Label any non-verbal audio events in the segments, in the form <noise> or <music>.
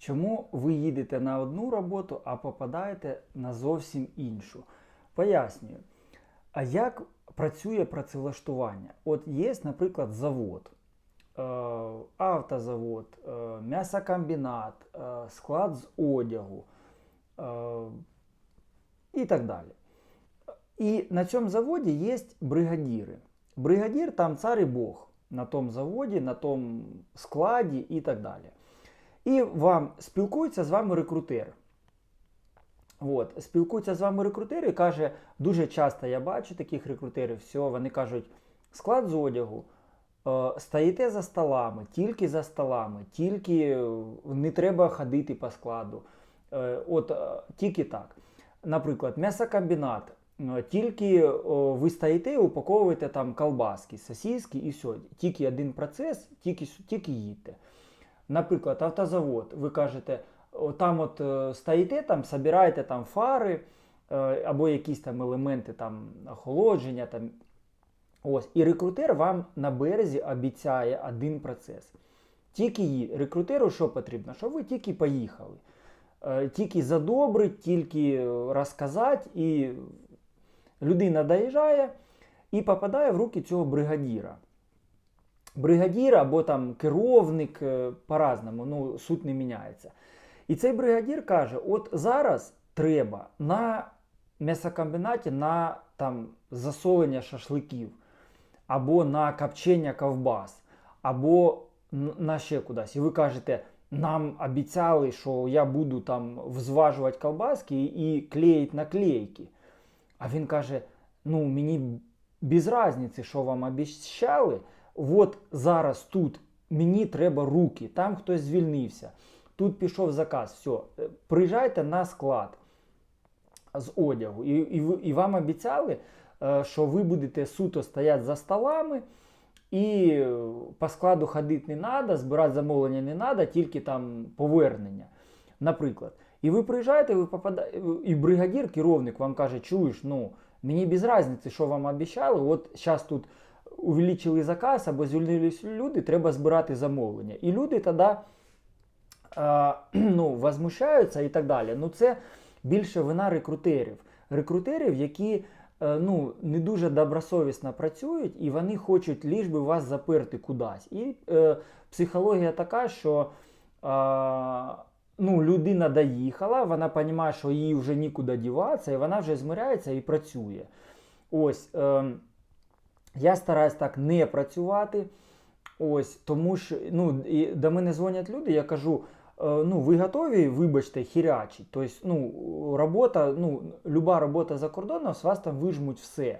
Чому ви їдете на одну роботу, а попадаєте на зовсім іншу? Пояснюю. А як працює працевлаштування? От є, наприклад, завод, е, автозавод, е, м'ясокомбінат, е, склад з одягу і так далі. І на цьому заводі є бригадіри. Бригадір там цар і Бог на тому заводі, на тому складі і так далі. І вам спілкується з вами рекрутер. От, спілкується з вами рекрутер і каже, дуже часто я бачу таких рекрутерів, все, вони кажуть, склад з одягу, е, стоїте за столами, тільки за столами, тільки е, не треба ходити по складу. Е, от е, тільки так. Наприклад, м'ясокомбінат. Е, Тільки о, ви стоїте і упаковуєте там колбаски, сосиски і все. Тільки один процес, тільки, тільки їдьте. Наприклад, автозавод, ви кажете, там от е, стоїте, там собираєте там фари е, або якісь там елементи там охолодження. Там. Ось, і рекрутер вам на березі обіцяє один процес. Тільки ї- рекрутеру що потрібно? Щоб ви тільки поїхали. Е, Тільки задобрить, тільки розказати, і людина доїжджає і попадає в руки цього бригадіра. Бригадір або там керівник е, по-разному, ну, суть не міняється. І цей бригадір каже: от зараз треба на м'ясокомбінаті на там, засолення шашликів, або на копчення ковбас, або на ще кудись. І ви кажете, нам обіцяли, що я буду там взважувати ковбаски і клеїти наклейки. А він каже: ну, мені без різниці, що вам обіцяли. От зараз тут мені треба руки, там хтось звільнився. Тут пішов заказ, все, приїжджайте на склад з одягу. І, і, і вам обіцяли, е, що ви будете суто стояти за столами, і по складу ходити не треба, збирати замовлення не треба, тільки там повернення. Наприклад. І ви приїжджаєте, ви попадаєте, і бригадір, керівник вам каже, чуєш, ну, мені без різниці, що вам обіцяли, от зараз тут увеличили заказ або звільнились люди, треба збирати замовлення. І люди тоді е, <clears throat> ну, возмущаються і так далі. Ну, це більше вина рекрутерів. Рекрутерів, які е, ну, не дуже добросовісно працюють, і вони хочуть ліж би вас заперти кудись. І е, психологія така, що е, ну, людина доїхала, вона розуміє, що їй вже нікуди діватися, і вона вже змиряється і працює. Ось. Е, я стараюсь так не працювати. Ось, тому що ну, і до мене дзвонять люди, я кажу: е, ну, ви готові, вибачте, хірячить. Тобто, ну, робота, ну, люба робота за кордоном, з вас там вижмуть все.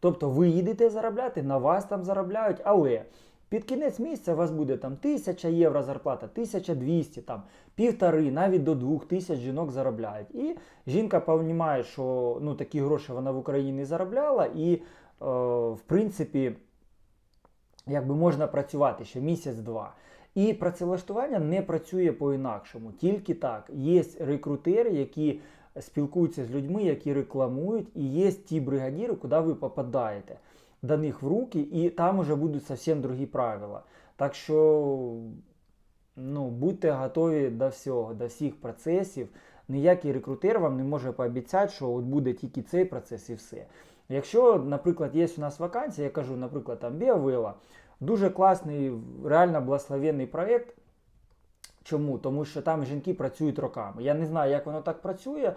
Тобто ви їдете заробляти, на вас там заробляють, але під кінець місяця у вас буде там 1000 євро зарплата, 1200, там, півтори, навіть до 2000 жінок заробляють. І жінка розуміє, що ну, такі гроші вона в Україні не заробляла, і е, в принципі якби можна працювати ще місяць-два. І працевлаштування не працює по-інакшому. Тільки так. Є рекрутери, які спілкуються з людьми, які рекламують, і є ті бригадіри, куди ви попадаєте до них в руки, і там уже будуть зовсім другі правила. Так що ну, будьте готові до всього, до всіх процесів. Ніякий рекрутер вам не може пообіцяти, що от буде тільки цей процес і все. Якщо, наприклад, є у нас вакансія, я кажу, наприклад, там Біовила, дуже класний, реально благословенний проєкт. Чому? Тому що там жінки працюють роками. Я не знаю, як воно так працює.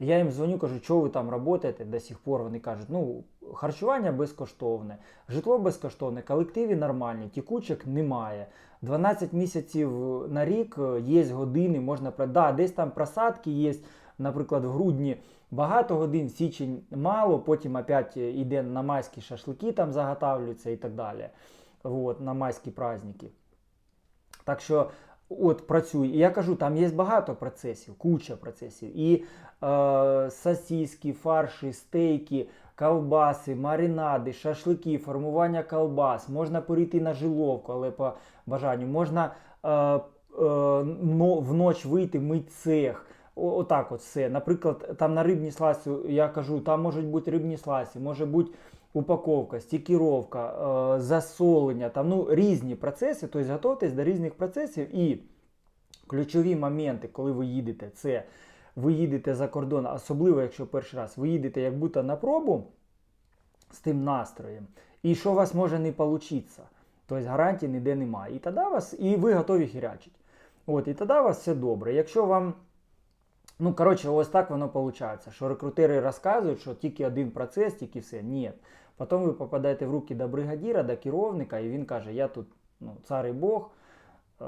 Я їм дзвоню, кажу, що ви там працюєте до сих пор. Вони кажуть, ну, харчування безкоштовне, житло безкоштовне, колективи нормальні, тікучок немає. 12 місяців на рік е, є години, можна да, десь там просадки є, наприклад, в грудні багато годин, січень мало, потім опять йде на майські шашлики, там заготавлюються і так далі. Вот, на майські праздники. Так що от працюй. І я кажу, там є багато процесів, куча процесів. І е, сосиски, фарші, стейки, ковбаси, маринади, шашлики, формування колбас. Можна перейти на жиловку, але по бажанню. Можна е, е, но, вночь вийти мить цех. Отак от все. Наприклад, там на рибній сласі, я кажу, там можуть бути рибні сласі, може бути упаковка, стікіровка, е, засолення, там ну, різні процеси, тобто готуйтесь до різних процесів і Ключові моменти, коли ви їдете, це ви їдете за кордон, особливо якщо перший раз, ви їдете як будто на пробу з тим настроєм, і що у вас може не получиться. Тобто гарантії ніде немає. І тоді вас, і ви готові хірячити. От, і тоді у вас все добре. Якщо вам. Ну, коротше, ось так воно виходить, що рекрутери розказують, що тільки один процес, тільки все. Ні. Потім ви попадаєте в руки до бригадіра, до керівника, і він каже, я тут ну, цар і Бог, е,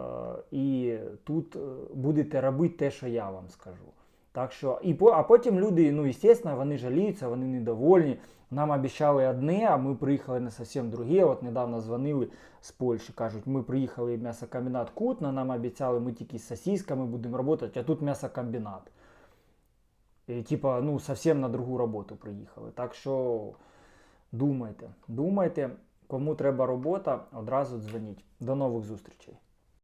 і тут е, будете робити те, що я вам скажу. Так що, і по, а потім люди, ну, звісно, вони жаліються, вони недовольні. Нам обіцяли одне, а ми приїхали на зовсім друге. От недавно дзвонили з Польщі, кажуть, ми приїхали в м'ясокомбінат Кутна, нам обіцяли, ми тільки з сосисками будемо працювати, а тут м'ясокомбінат. І, типа, ну, совсем на другу роботу приїхали. Так що думайте, думайте, кому треба робота, одразу дзвоніть. До нових зустрічей.